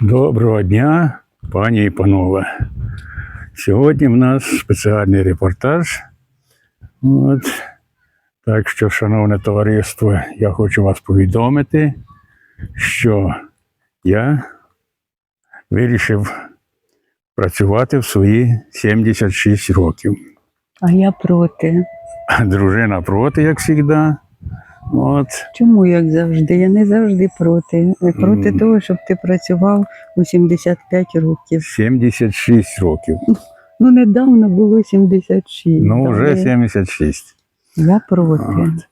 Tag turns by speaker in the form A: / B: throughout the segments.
A: Доброго дня, пані і панове. Сьогодні в нас спеціальний репортаж. От. Так що, шановне товариство, я хочу вас повідомити, що я вирішив працювати в свої 76 років.
B: А я проти.
A: Дружина проти, як завжди. От.
B: Чому як завжди? Я не завжди проти. Проти
A: Мгм.
B: того, щоб ти працював у 75 років.
A: 76 років.
B: Ну, недавно було 76.
A: Ну, вже 76.
B: Я проти.
A: От.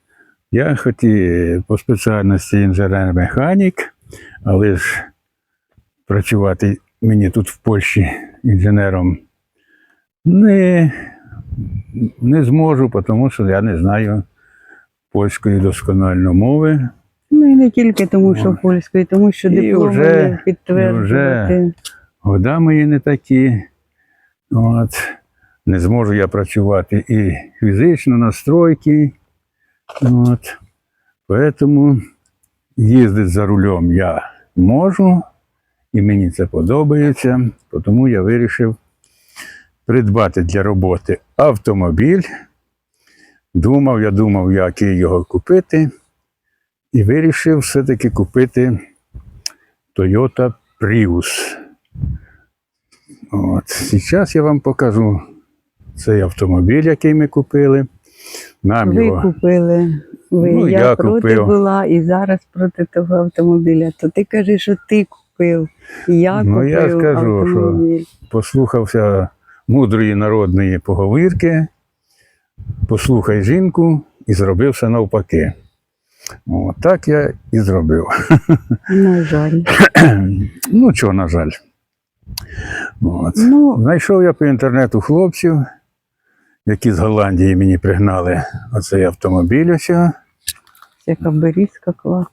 A: Я хоч по спеціальності інженер-механік, але ж працювати мені тут в Польщі інженером не, не зможу, тому що я не знаю польської досконально мови.
B: Ну і не тільки тому, що
A: Ой.
B: польською, тому що дипломи
A: вже-
B: підтверджувати.
A: Года мої не такі. От. Не зможу я працювати і фізично на стройці. От. Поэтому їздити за рулем я можу, і мені це подобається, тому я вирішив придбати для роботи автомобіль. Думав, я думав, який його купити, і вирішив все-таки купити Toyota Prius. От. Зараз я вам покажу цей автомобіль, який ми купили. Нам
B: Ви
A: його
B: купили. Ви,
A: Ну,
B: я,
A: я
B: проти
A: купив.
B: була і зараз проти того автомобіля. То ти кажеш, що ти купив. І я
A: Ну,
B: купив
A: я скажу, що- послухався мудрої народної поговірки, послухай жінку і зробив все навпаки. От так я і зробив.
B: На жаль.
A: ну, чого, на жаль. От.
B: Ну,
A: Знайшов я по інтернету хлопців, які з Голландії мені пригнали оцей автомобіль. Ось.
B: Яка берізка класна.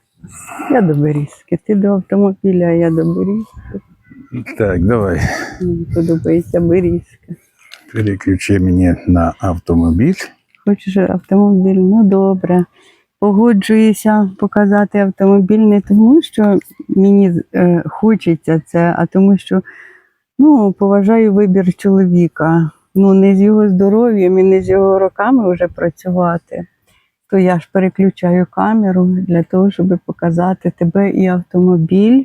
B: Я до берізки. Ти до автомобіля, а я до берізки.
A: Так, давай.
B: Мені подобається берізка.
A: Переключи мені на автомобіль.
B: Хочеш автомобіль? Ну добре. Погоджуюся показати автомобіль не тому, що мені е, хочеться це, а тому, що ну, поважаю вибір чоловіка. Ну, не з його здоров'ям і не з його роками вже працювати. То я ж переключаю камеру для того, щоб показати тебе і автомобіль,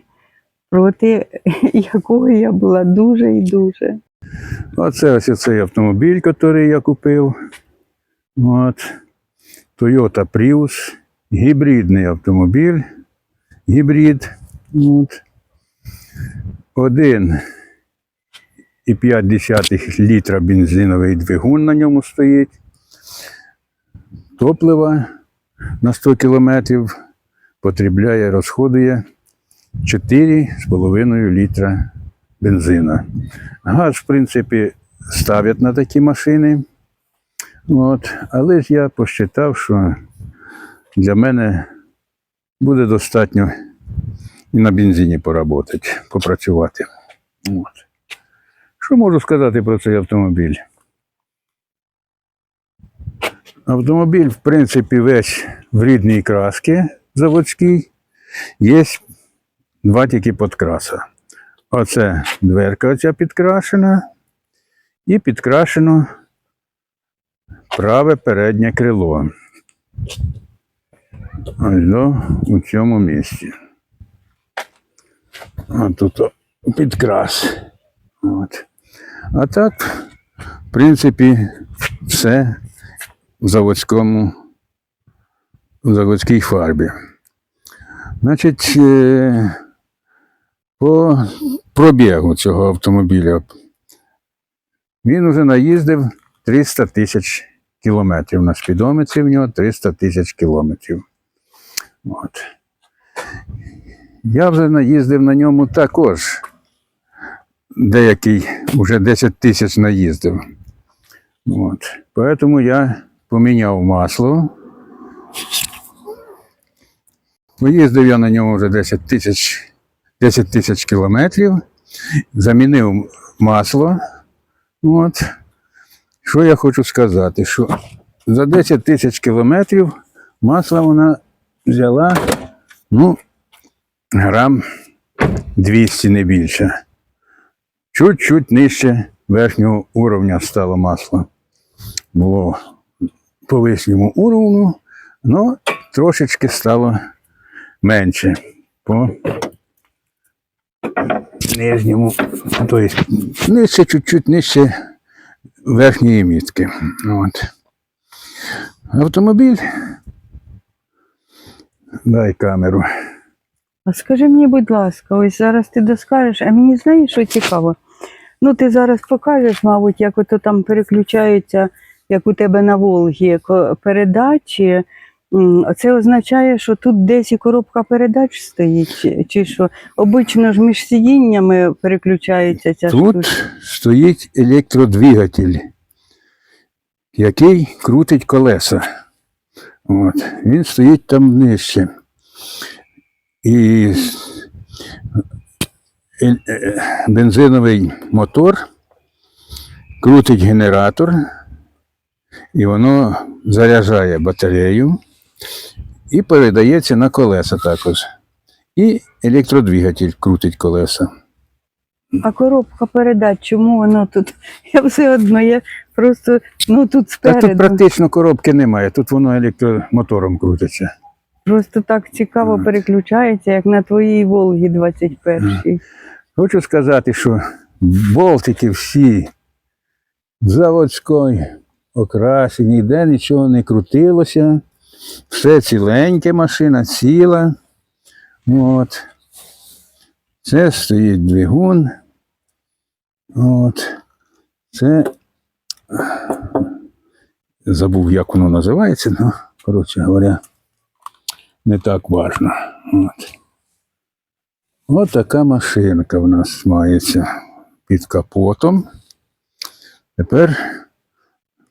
B: проти якого я була дуже і дуже.
A: Оце ось цей автомобіль, який я купив. От. Toyota Prius. Гібридний автомобіль. Гібрид. От. 1,5 літра бензиновий двигун на ньому стоїть. Топлива на 100 кілометрів потребляє, розходує 4,5 літра бензина. Газ, в принципі, ставлять на такі машини. От. Але ж я посчитав, що для мене буде достатньо і на бензині поработати, попрацювати. От. Що можу сказати про цей автомобіль? Автомобіль, в принципі, весь в рідній краски заводській. Є два тільки підкраса. Оце дверка оця підкрашена. І підкрашено праве переднє крило. Ось до у цьому місці. А тут підкрас. От. А так, в принципі, все в заводському, в заводській фарбі. Значить, е, по пробігу цього автомобіля він уже наїздив 300 тисяч кілометрів. На спідометрі в нього 300 тисяч кілометрів. От. Я вже наїздив на ньому також. Деякий вже 10 тисяч наїздив. От. Поэтому я поміняв масло. Поїздив я на ньому вже 10 тисяч 10 тисяч кілометрів, замінив масло. От. Що я хочу сказати? Що за 10 тисяч кілометрів масла вона взяла ну, грам 200 не більше. Чуть-чуть нижче верхнього уровня стало масло. Було по вищому уровню, але трошечки стало менше по нижньому, тобто нижче, чуть-чуть нижче верхньої мітки. От. Автомобіль. Дай камеру.
B: А скажи мені, будь ласка, ось зараз ти доскажеш, а мені знаєш, що цікаво? Ну, ти зараз покажеш, мабуть, як ото там переключаються, як у тебе на Волгі ко- передачі. Це означає, що тут десь і коробка передач стоїть, чи, що? Обично ж між сидіннями переключається ця
A: Тут
B: штука.
A: стоїть електродвигатель, який крутить колеса. От. Він стоїть там нижче. І е- е- бензиновий мотор крутить генератор, і воно заряджає батарею і передається на колеса також. І електродвигатель крутить колеса.
B: А коробка передач, чому воно тут? Я все одно, я просто ну тут
A: Та
B: спереду.
A: тут практично коробки немає, тут воно електромотором крутиться.
B: Просто так цікаво
A: От.
B: переключається, як на твоїй Волгі 21-й.
A: Хочу сказати, що болтики всі заводської окраси, ніде нічого не крутилося. Все ціленьке машина, ціла. От. Це стоїть двигун. От. Це забув, як воно називається, ну, коротше говоря, не так важно. От. Ось така машинка в нас мається під капотом. Тепер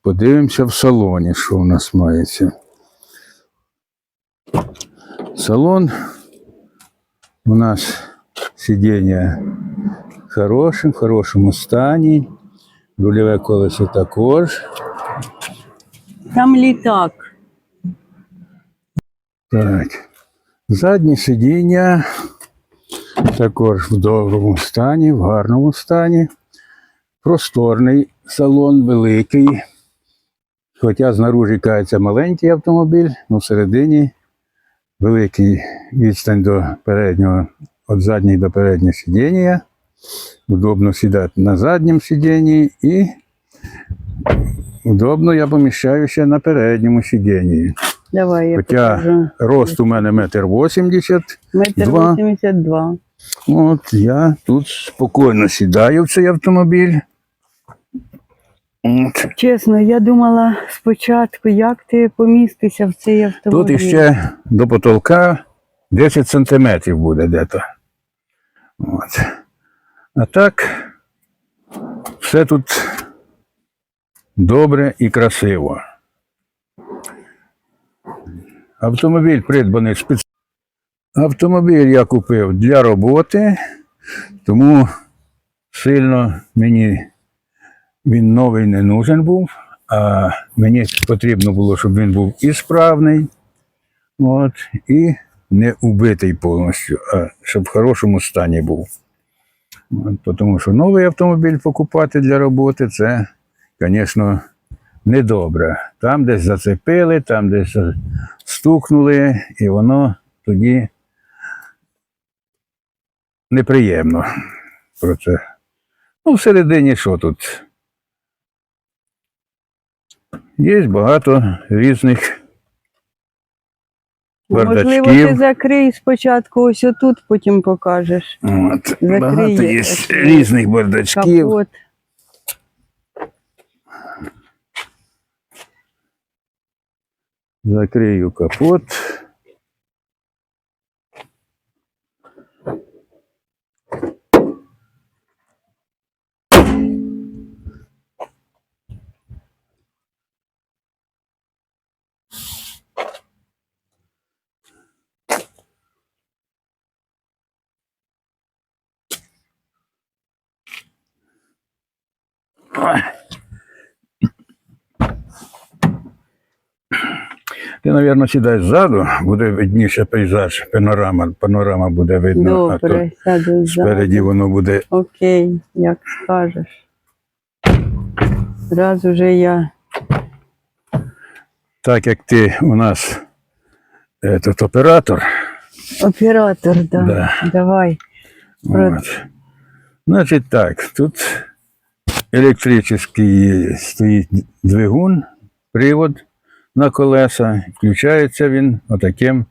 A: подивимося в салоні, що в нас мається. Салон у нас сидіння хорошим, в хорошому стані. Рульове колесо також.
B: Там літак.
A: Так. Заднє сидіння також в доброму стані, в гарному стані. Просторний салон, великий. Хоча знаружі кається маленький автомобіль, але всередині великий відстань до переднього, від заднього до переднього сидіння. Удобно сідати на задньому сидінні і удобно я поміщаюся на передньому сидінні.
B: Давай я
A: Хоча
B: покажу.
A: рост у мене метр вісімдесят.
B: Метр
A: два.
B: 82.
A: От я тут спокійно сідаю в цей автомобіль.
B: Чесно, я думала спочатку, як ти помістишся в цей автомобіль.
A: Тут іще до потолка 10 сантиметрів буде де-то. От. А так, все тут добре і красиво. Автомобіль придбаний спеціально. Автомобіль я купив для роботи, тому сильно мені він новий не нужен був, а мені потрібно було, щоб він був і справний, от, і не убитий повністю, а щоб в хорошому стані був. От, тому що новий автомобіль покупати для роботи це, звісно, недобре. Там десь зацепили, там десь стукнули, і воно тоді неприємно про це. Ну, всередині що тут? Є багато різних
B: Можливо, ти закрий спочатку ось отут, потім покажеш.
A: От, багато є різних бардачків.
B: Капот.
A: Закрию капот. Ти, мабуть, сідай ззаду, буде видніше пейзаж, панорама, панорама буде видно, а то спереді воно буде.
B: Окей, як скажеш. Раз уже я
A: Так як ти у нас этот, оператор,
B: оператор, да.
A: Да.
B: давай. Про-
A: От. Значить так, тут електричний стоїть двигун, привод на колеса. Включається він отаким,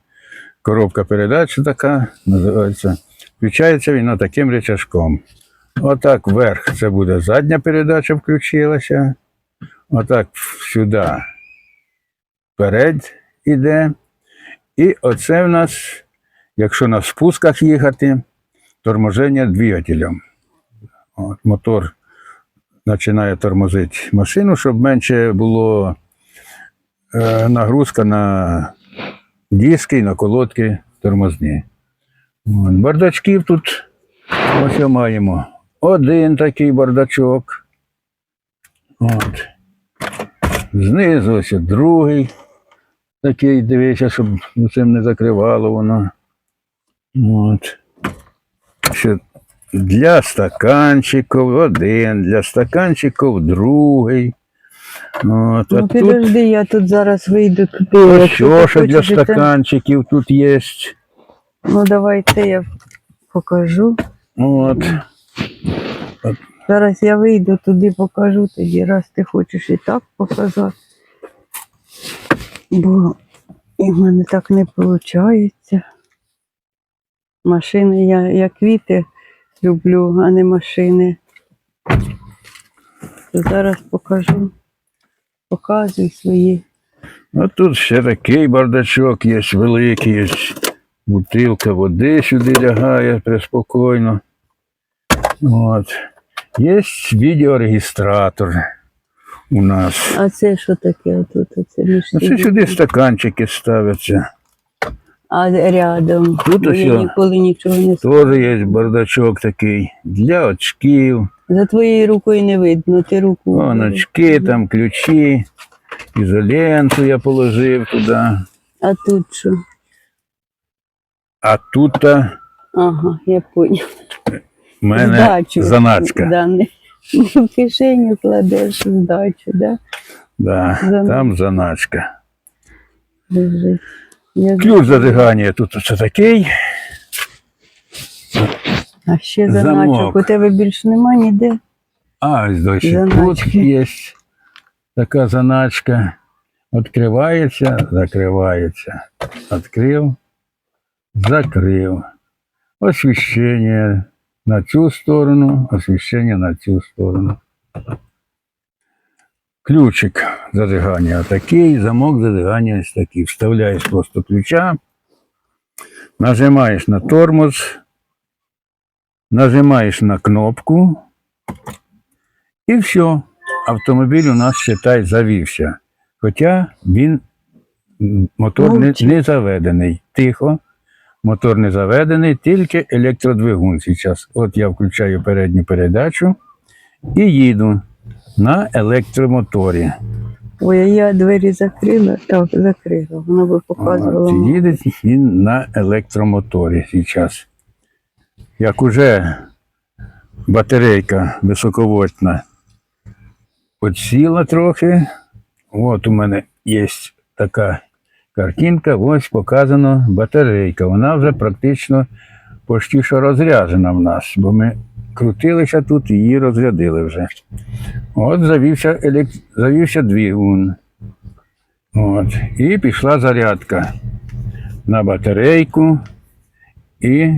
A: коробка передач така називається. Включається він отаким рычажком. Отак вверх це буде задня передача включилася. Отак сюди вперед іде. І оце в нас, якщо на спусках їхати, торможення двигателем. От, мотор починає тормозити машину, щоб менше було нагрузка на диски, на колодки тормозні. Бардачків тут ось маємо. Один такий бардачок. От. Знизу ось другий. Такий, дивися, щоб цим не закривало воно. От. Ще для стаканчиків один, для стаканчиків другий. От, а
B: Ну,
A: тут
B: підожди, я тут зараз вийду туди.
A: що для
B: хочеш, і
A: стаканчиків тут є.
B: Ну, давай це я покажу.
A: От.
B: Зараз я вийду туди, покажу тоді, раз ти хочеш і так показати. Бо і в мене так не виходить. Машини я, я квіти люблю, а не машини. То зараз покажу. Показуй свої.
A: А тут ще такий бардачок є, великий, є бутилка води сюди лягає преспокійно. От. Є відеорегістратор у нас.
B: А це що таке тут? Оце
A: це сюди стаканчики ставляться.
B: А рядом.
A: Тут ось
B: я ніколи нічого не
A: Теж є бардачок такий для очків.
B: За твоєю рукою не видно, ти руку.
A: Вон очки, там ключі, ізоленту я положив туди.
B: А тут що?
A: А тут та
B: Ага, я поняв.
A: в мене
B: Здачу.
A: заначка.
B: Да, не, не в кишеню кладеш здачу, да?
A: Да,
B: Заначка.
A: там заначка.
B: Лежить. Я...
A: Ключ зажигання тут оце такий.
B: А ще
A: Замок.
B: заначок. У тебе більше нема ніде.
A: А, ось дощі тут є така заначка. Відкривається, закривається. Відкрив, закрив. Освіщення на цю сторону, освіщення на цю сторону. Ключик зажигання такий, замок зажигання ось такий. Вставляєш просто ключа, нажимаєш на тормоз, нажимаєш на кнопку, і все. Автомобіль у нас считай завівся. Хоча він мотор не, не заведений. Тихо. Мотор не заведений, тільки електродвигун зараз. От я включаю передню передачу і їду на електромоторі.
B: Ой, я двері закрила, так, закрила. Воно би показувало.
A: Їде він на електромоторі зараз. Як уже батарейка високовольтна підсіла трохи. От у мене є така картинка, ось показано батарейка. Вона вже практично почти що розряджена в нас, бо ми крутилися тут і її розрядили вже. От завівся, елект... завівся двигун. От. І пішла зарядка на батарейку і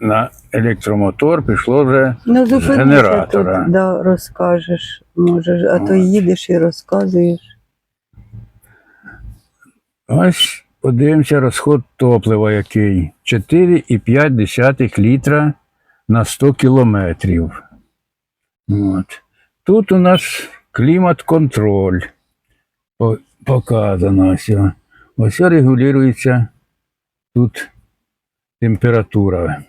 A: на електромотор пішло вже
B: Ну,
A: з генератора.
B: тут, да, розкажеш, можеш, а то їдеш і розказуєш.
A: Ось подивимося розход топлива який. 4,5 літра на 100 кілометрів. От. Тут у нас клімат-контроль показано. Ось регулюється тут температура.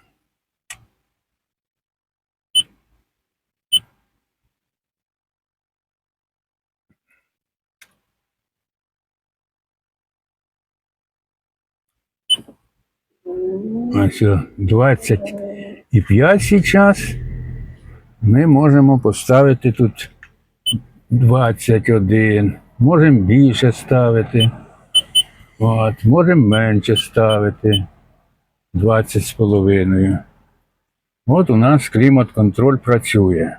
A: Ось о, 25 зараз. Ми можемо поставити тут 21. Можемо більше ставити. От, можемо менше ставити. 20 з половиною. От у нас клімат-контроль працює.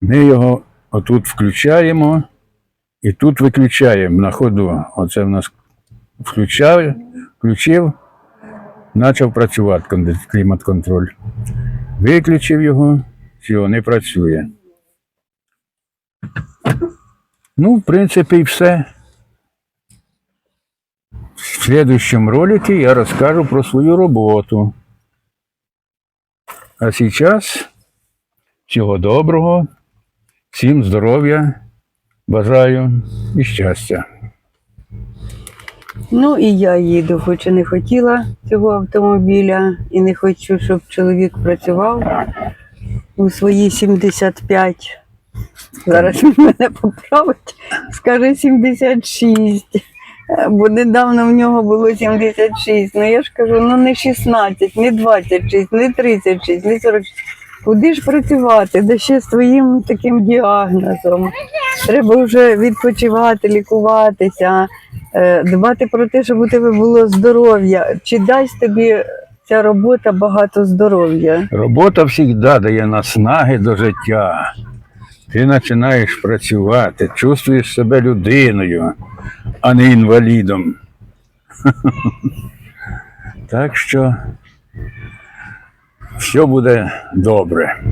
A: Ми його отут включаємо і тут виключаємо на ходу. Оце в нас включав, включив, почав працювати клімат-контроль. Виключив його, все, не працює. Ну, в принципі, і все. В следующем ролике я расскажу про свою роботу. А сейчас всього доброго, всім здоров'я, бажаю і щастя.
B: Ну і я їду, хоч і не хотіла цього автомобіля, і не хочу, щоб чоловік працював у свої 75. Зараз він мене поправить, скаже 76. Бо недавно в нього було 76. Ну я ж кажу, ну не 16, не 26, не 36, не 46. Куди ж працювати? Да ще з твоїм таким діагнозом. Треба вже відпочивати, лікуватися, е, дбати про те, щоб у тебе було здоров'я. Чи дасть тобі ця робота багато здоров'я?
A: Робота завжди дає наснаги до життя. Ти починаєш працювати, чувствуєш себе людиною, а не інвалідом. Так що все буде добре.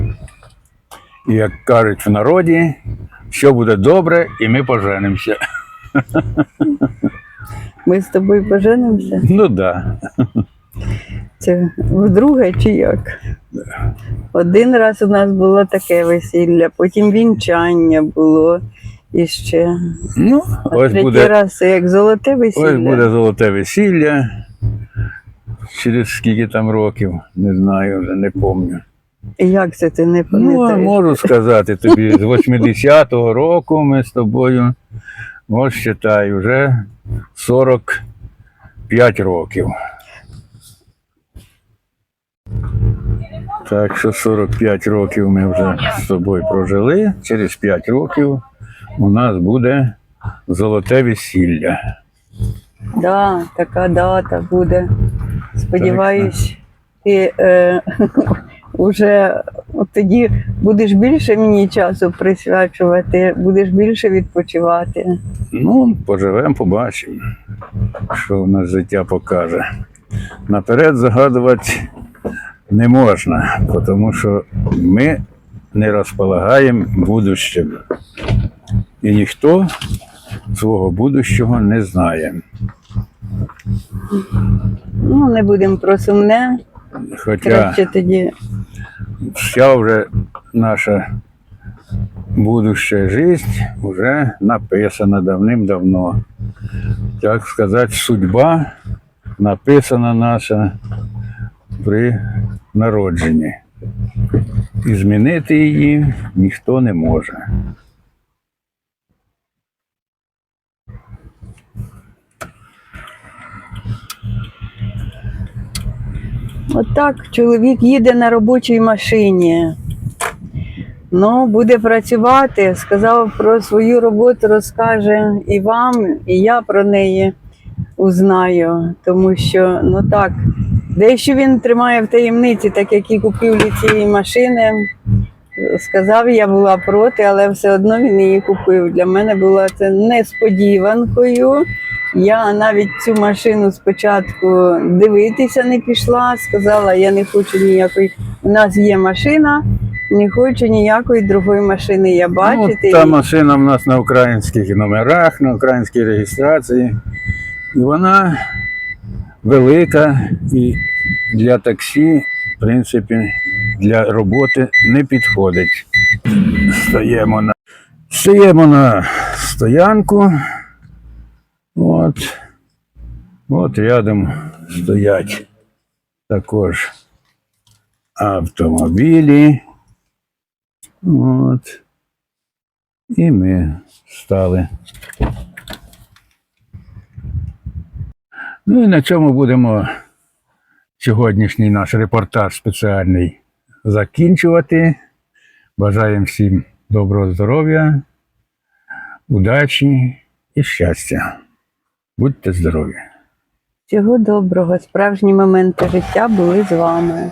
A: І як кажуть в народі, все буде добре, і ми поженимося.
B: Ми з тобою поженимося?
A: Ну так. Да.
B: Це вдруге чи як? Один раз у нас було таке весілля, потім вінчання було іще.
A: Ну,
B: А
A: ось
B: третій
A: буде
B: раз це як золоте весілля.
A: Ось буде золоте весілля. Через скільки там років, не знаю, вже не пам'ятаю.
B: Як це ти не
A: Ну, а можу сказати тобі, з 80-го року ми з тобою, ось считай, вже 45 років. Так що 45 років ми вже з тобою прожили. Через 5 років у нас буде золоте весілля.
B: Да, така дата буде. Сподіваюсь, ти е, вже от тоді будеш більше мені часу присвячувати, будеш більше відпочивати.
A: Ну, поживемо, побачимо, що в нас життя покаже. Наперед загадувати не можна, тому що ми не розполагаємо будущим. І ніхто свого будущого не знає.
B: Ну, не будемо про сумне,
A: Хоча
B: краще тоді.
A: вся вже наша будуща жизнь вже написана давним-давно. Так сказати, судьба написана наша при народженні. І змінити її ніхто не може.
B: Отак чоловік їде на робочій машині. Ну, буде працювати, сказав про свою роботу, розкаже і вам, і я про неї узнаю. Тому що, ну так, дещо він тримає в таємниці, так як і купівлі цієї машини. Сказав, я була проти, але все одно він її купив. Для мене була це несподіванкою. Я навіть цю машину спочатку дивитися не пішла. Сказала, я не хочу ніякої. У нас є машина, не хочу ніякої другої машини. Я бачити.
A: Ну, та машина в нас на українських номерах, на українській реєстрації. І вона велика і для таксі, в принципі, для роботи не підходить. Стаємо на, стаємо на стоянку. От. От рядом стоять також автомобілі. От. І ми стали Ну і на цьому будемо сьогоднішній наш репортаж спеціальний закінчувати. Бажаємо всім доброго здоров'я, удачі і щастя. Будьте здорові!
B: Всього доброго, справжні моменти життя були з вами.